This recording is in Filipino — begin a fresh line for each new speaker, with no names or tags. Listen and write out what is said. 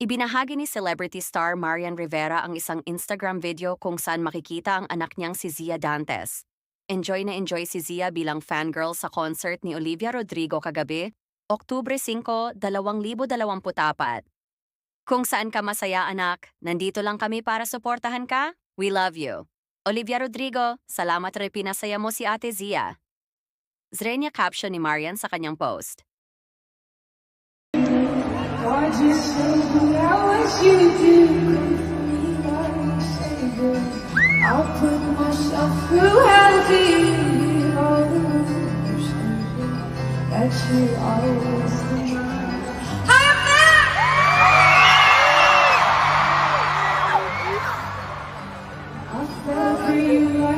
Ibinahagi ni celebrity star Marian Rivera ang isang Instagram video kung saan makikita ang anak niyang si Zia Dantes. Enjoy na enjoy si Zia bilang fangirl sa concert ni Olivia Rodrigo kagabi, Oktubre 5, 2024. Kung saan ka masaya anak, nandito lang kami para suportahan ka. We love you. Olivia Rodrigo, salamat rin pinasaya mo si Ate Zia. Zrenya caption ni Marian sa kanyang post.
Say now what. I'll put not. For you.